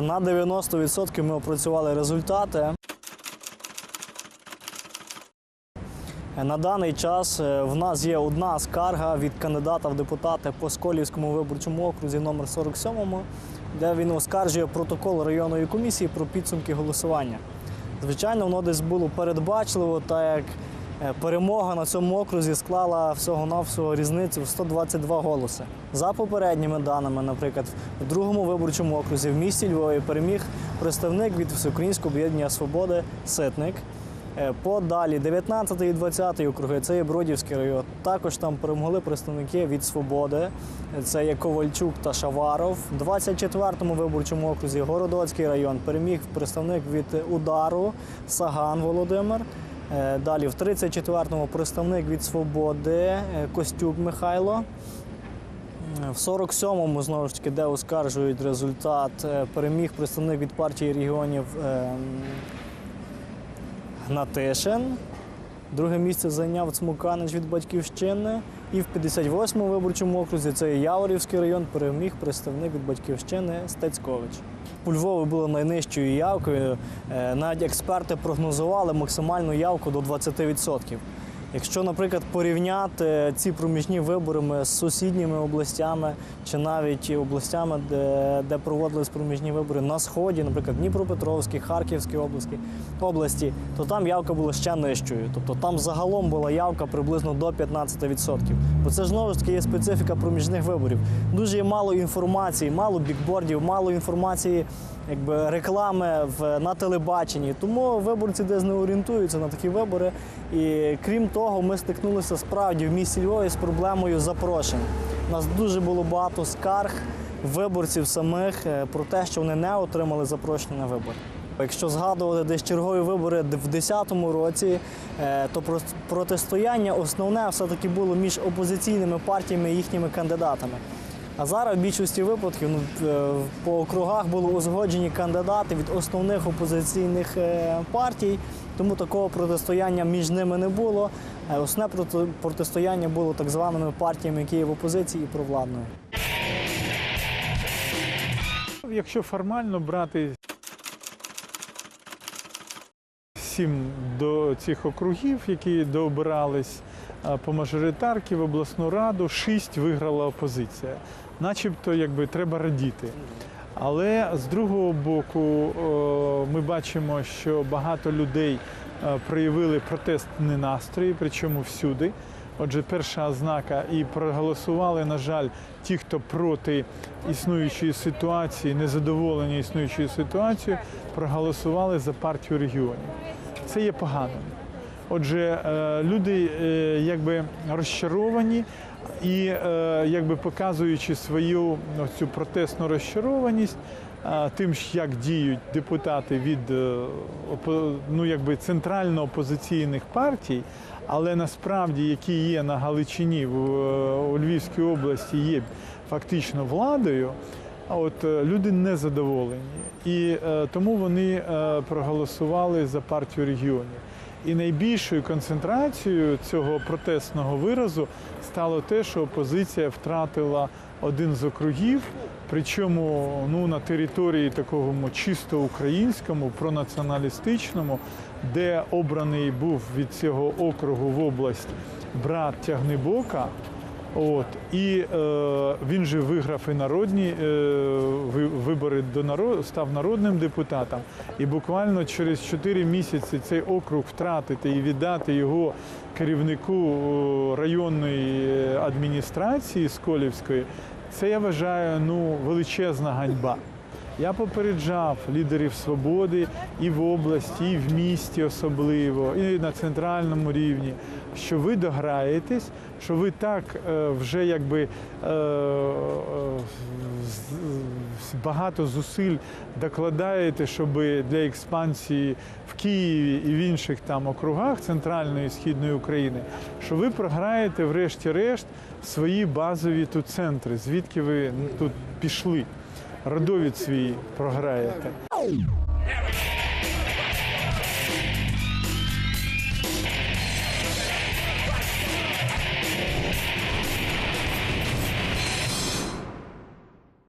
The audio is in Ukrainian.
На 90% ми опрацювали результати. На даний час е, в нас є одна скарга від кандидата в депутати по Сколівському виборчому окрузі номер 47, де він оскаржує протокол районної комісії про підсумки голосування. Звичайно, воно десь було передбачливо, так як е, перемога на цьому окрузі склала всього-навсього різницю в 122 голоси. За попередніми даними, наприклад, в другому виборчому окрузі в місті Львові переміг представник від Всеукраїнського об'єднання свободи Ситник. Е, Подалі 19 і 20 округи, це є Бродівський район. Також там перемогли представники від Свободи, це є Ковальчук та Шаваров. В 24-му виборчому окрузі Городоцький район переміг представник від Удару Саган Володимир. Е, Далі в 34-му представник від Свободи е, Костюк Михайло. В 47-му, знову ж таки, де оскаржують результат, переміг представник від партії регіонів Гнатишин. Друге місце зайняв Цмуканич від батьківщини. І в 58-му виборчому окрузі це Яворівський район, переміг представник від батьківщини Стецькович. У Львові було найнижчою явкою. Е, Навіть експерти прогнозували максимальну явку до 20%. Якщо, наприклад, порівняти ці проміжні вибори з сусідніми областями чи навіть областями, де, де проводились проміжні вибори на сході, наприклад, Дніпропетровській, Харківській області, області, то там явка була ще нижчою. Тобто там загалом була явка приблизно до 15%. Бо це ж знову ж таки є специфіка проміжних виборів. Дуже є мало інформації, мало бікбордів, мало інформації, якби реклами в на телебаченні. Тому виборці десь не орієнтуються на такі вибори. І крім того, ми стикнулися справді в місті Львові з проблемою запрошень. У нас дуже було багато скарг виборців самих е, про те, що вони не отримали запрошення на вибори. Якщо згадувати десь чергові вибори в 2010 році, е, то про- протистояння основне все-таки було між опозиційними партіями і їхніми кандидатами. А зараз в більшості випадків ну, е, по округах були узгоджені кандидати від основних опозиційних е, партій, тому такого протистояння між ними не було. Е, Основне протистояння було так званими партіями, які є в опозиції і провладною. Якщо формально брати сім до цих округів, які дообирались по мажоритарки в обласну раду, шість виграла опозиція. Начебто, якби треба радіти. Але з другого боку, ми бачимо, що багато людей е, проявили протестні настрої, причому всюди. Отже, перша ознака і проголосували, на жаль, ті, хто проти існуючої ситуації, незадоволені існуючою ситуацією, проголосували за партію регіонів. Це є поганим. Отже, е, люди е, якби розчаровані і е, якби показуючи свою цю протестну розчарованість тим, як діють депутати від ну, якби центрально опозиційних партій, але насправді які є на Галичині у Львівській області, є фактично владою. От люди не задоволені, і тому вони проголосували за партію регіонів. І найбільшою концентрацією цього протестного виразу стало те, що опозиція втратила один з округів, причому ну, на території такому чисто українському, пронаціоналістичному, де обраний був від цього округу в область брат Тягнебока. От і е, він же виграв і народні е, ви- вибори до народу, став народним депутатом. І буквально через 4 місяці цей округ втратити і віддати його керівнику е, районної е, адміністрації Сколівської. Це я вважаю ну величезна ганьба. Я попереджав лідерів свободи і в області, і в місті особливо, і на центральному рівні, що ви дограєтесь, що ви так е, вже якби е, е, багато зусиль докладаєте, щоб для експансії в Києві і в інших там округах центральної і східної України, що ви програєте, врешті-решт, свої базові тут центри, звідки ви тут пішли родовід свій програєте.